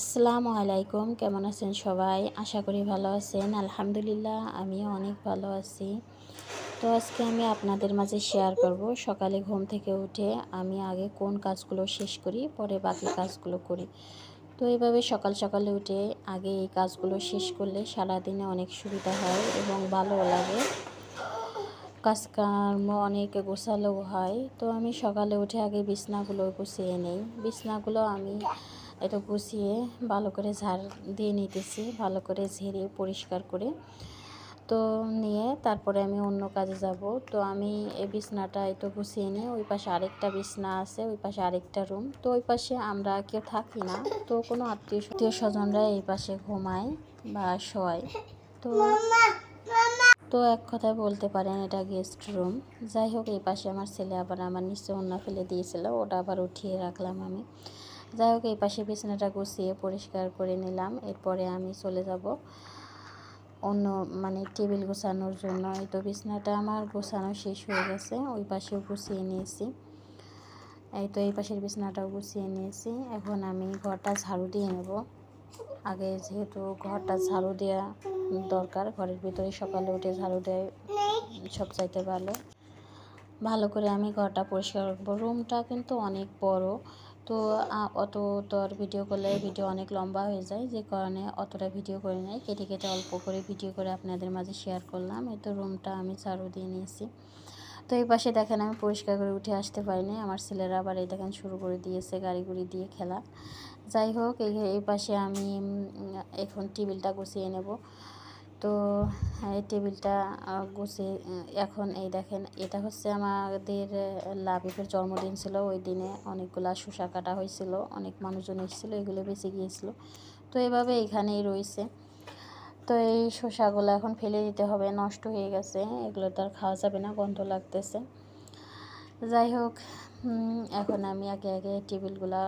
আসসালামু আলাইকুম, কেমন আছেন সবাই? আশা করি ভালো আছেন। আলহামদুলিল্লাহ, আমিও অনেক ভালো আছি। তো আজকে আমি আপনাদের মাঝে শেয়ার করব। সকালে ঘুম থেকে উঠে আমি আগে কোন কাজগুলো শেষ করি, পরে বাকি কাজগুলো করি। তো এইভাবে সকাল সকালে উঠে আগে এই কাজগুলো শেষ করলে সারাদিনে অনেক সুবিধা হয় এবং ভালোও লাগে। কাজকর্ম অনেক গোছালো হয়। তো আমি সকালে উঠে আগে বিছনাগুলো গুছিয়ে নেই। বিছনাগুলো আমি এটা গুছিয়ে ভালো করে ঝাড় দিয়ে নিতেছি, ভালো করে ঝেড়ে পরিষ্কার করে। তো নিয়ে তারপরে আমি অন্য কাজে যাব। তো আমি এই বিছনাটা একটু গুছিয়ে নিয়ে ওই পাশে আরেকটা বিছনা আছে, ওই পাশে আরেকটা রুম তো ওই পাশে আমরা কেউ থাকি না, তো কোনো আত্মীয় আত্মীয় স্বজনরা এই পাশে ঘুমায় বা শোয়। তো তো এক কথায় বলতে পারেন, এটা গেস্ট রুম যাই হোক, এই পাশে আমার ছেলে আবার আমার নিচে অন্য ফেলে দিয়েছিল, ওটা আবার উঠিয়ে রাখলাম আমি। যাই হোক, এই পাশে বিছানাটা গুছিয়ে পরিষ্কার করে নিলাম। এরপরে আমি চলে যাব অন্য মানে টেবিল গোছানোর জন্য। এই তো বিছানাটা আমার গোছানো শেষ হয়ে গেছে, ওই পাশেও গুছিয়ে নিয়েছি। এই তো এই পাশের বিছানাটাও গুছিয়ে নিয়েছি। এখন আমি ঘরটা ঝাড়ু দিয়ে নেব। আগে যেহেতু ঘরটা ঝাড়ু দেওয়া দরকার, ঘরের ভিতরে সকালে উঠে ঝাড়ু দেয় সব চাইতে ভালো। ভালো করে আমি ঘরটা পরিষ্কার করব। রুমটা কিন্তু অনেক বড় তো অত তো আর ভিডিও করলে ভিডিও অনেক লম্বা হয়ে যায়, যে কারণে অতটা ভিডিও করে নেই। কেটে কেটে অল্প করে ভিডিও করে আপনাদের মাঝে শেয়ার করলাম। এই তো রুমটা আমি চারু দিয়ে নিয়েছি। তো এই পাশে দেখেন, আমি পরিষ্কার করে উঠে আসতে পারিনি। আমার ছেলেরা আবার এই দেখেন, শুরু করে দিয়েছে গাড়ি গুড়ি দিয়ে খেলা। যাই হোক, এই পাশে আমি এখন টেবিলটা গুছিয়ে নেব। তো এই টেবিলটা গুছিয়ে এখন এই দেখেন, এটা হচ্ছে আমাদের লাবিবের জন্মদিন ছিল। ওই দিনে অনেকগুলা শসা কাটা হয়েছিল, অনেক মানুষজন এসেছিল, এগুলো বেঁচে গিয়েছিল। তো এভাবে এখানেই রয়েছে। তো এই শসাগুলো এখন ফেলে দিতে হবে, নষ্ট হয়ে গেছে, এগুলো তো আর খাওয়া যাবে না, গন্ধ লাগতেছে। যাই হোক এখন আমি আগে আগে টেবিলগুলা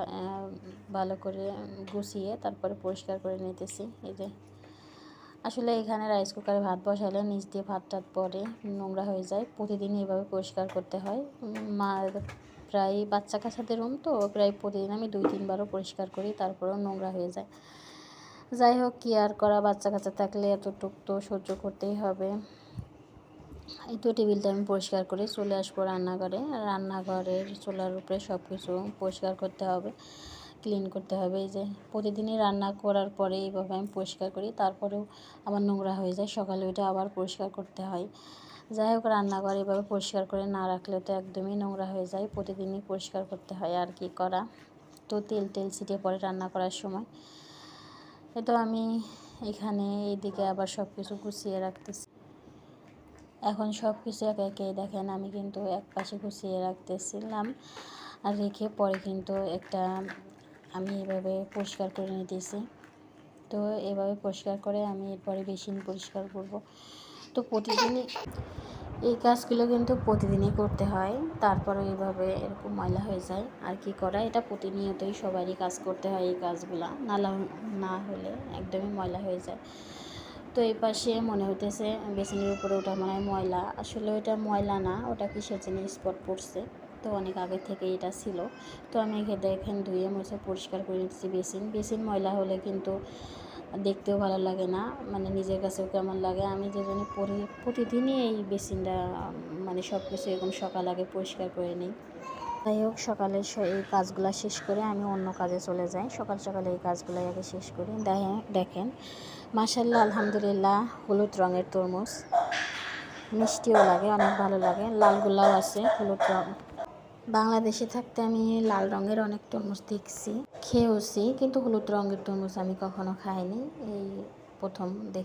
ভালো করে গুছিয়ে তারপরে পরিষ্কার করে নিতেছি, এই যে। আসলে এখানে রাইস কুকারে ভাত বসালে নিচ দিয়ে ভাত টাত পরে নোংরা হয়ে যায়। প্রতিদিন এইভাবে পরিষ্কার করতে হয়। মা প্রায় বাচ্চা কাছাদের রুম তো, প্রায় প্রতিদিন আমি দুই, তিনবারও পরিষ্কার করি, তারপরেও নোংরা হয়ে যায়। যাই হোক, কি আর করা, বাচ্চা কাচ্চা থাকলে এতটুক তো সহ্য করতেই হবে। এই তো টেবিলটা আমি পরিষ্কার করে, চলে আসব রান্নাঘরে। রান্নাঘরের চুলার উপরে সব কিছু পরিষ্কার করতে হবে। ক্লিন করতে হবে। এই যে প্রতিদিনই রান্না করার পরে এইভাবে আমি পরিষ্কার করি, তারপরেও আমার নোংরা হয়ে যায়, সকালে উঠে আবার পরিষ্কার করতে হয়। যাই হোক, রান্নাঘর এভাবে পরিষ্কার করে না রাখলে তো একদমই নোংরা হয়ে যায়, প্রতিদিনই পরিষ্কার করতে হয়, আর কি করা? তো তেল টেল ছিটিয়ে পরে রান্না করার সময়। এ তো আমি এখানে এইদিকে আবার সব কিছু গুছিয়ে রাখতেছি। এখন সব কিছু একে একে, দেখেন আমি কিন্তু এক পাশে গুছিয়ে রাখতেছিলাম, আর রেখে পরে কিন্তু একটা আমি এভাবে পরিষ্কার করে নিতেছি। তো এভাবে পরিষ্কার করে আমি এরপরে বেসিন পরিষ্কার করব। তো প্রতিদিনই এই কাজগুলো কিন্তু প্রতিদিনই করতে হয়। তারপরে এইভাবে এরকম ময়লা হয়ে যায়। আর কি করা, এটা প্রতিনিয়তই সবারই কাজ করতে হয় এই কাজগুলা। নালা না হলে একদমই ময়লা হয়ে যায়। তো এই পাশে মনে হইতেছে, বেসিনের উপরে ওটা মনে হয় ময়লা। আসলে ওটা ময়লা না, ওটা কিসের জন্য স্পট পড়ছে? তো অনেক আগে থেকে এটা ছিল। তো আমি এখানে দেখেন ধুয়ে মুছে পরিষ্কার করে নিচ্ছি বেসিন। বেসিন ময়লা হলে কিন্তু দেখতেও ভালো লাগে না মানে নিজের কাছেও কেমন লাগে। আমি যে জন্য প্রতিদিনই এই বেসিনটা মানে সব কিছু এরকম সকাল আগে পরিষ্কার করে নিই। যাই হোক, সকালে এই কাজগুলো শেষ করে আমি অন্য কাজে চলে যাই। সকাল সকালে এই কাজগুলো আগে শেষ করি। দেখেন মাসাল্লাহ আলহামদুলিল্লাহ, হলুদ রঙের তরমুজ। মিষ্টিও লাগে, অনেক ভালো লাগে। লাল গোলাও আছে, হলুদ রঙ বাংলাদেশে থাকতে আমি লাল রঙের অনেক তরমুজ দেখছি, খেয়েওছি, কিন্তু হলুদ রঙের তরমুজ আমি কখনো খাইনি, এই প্রথম দেখ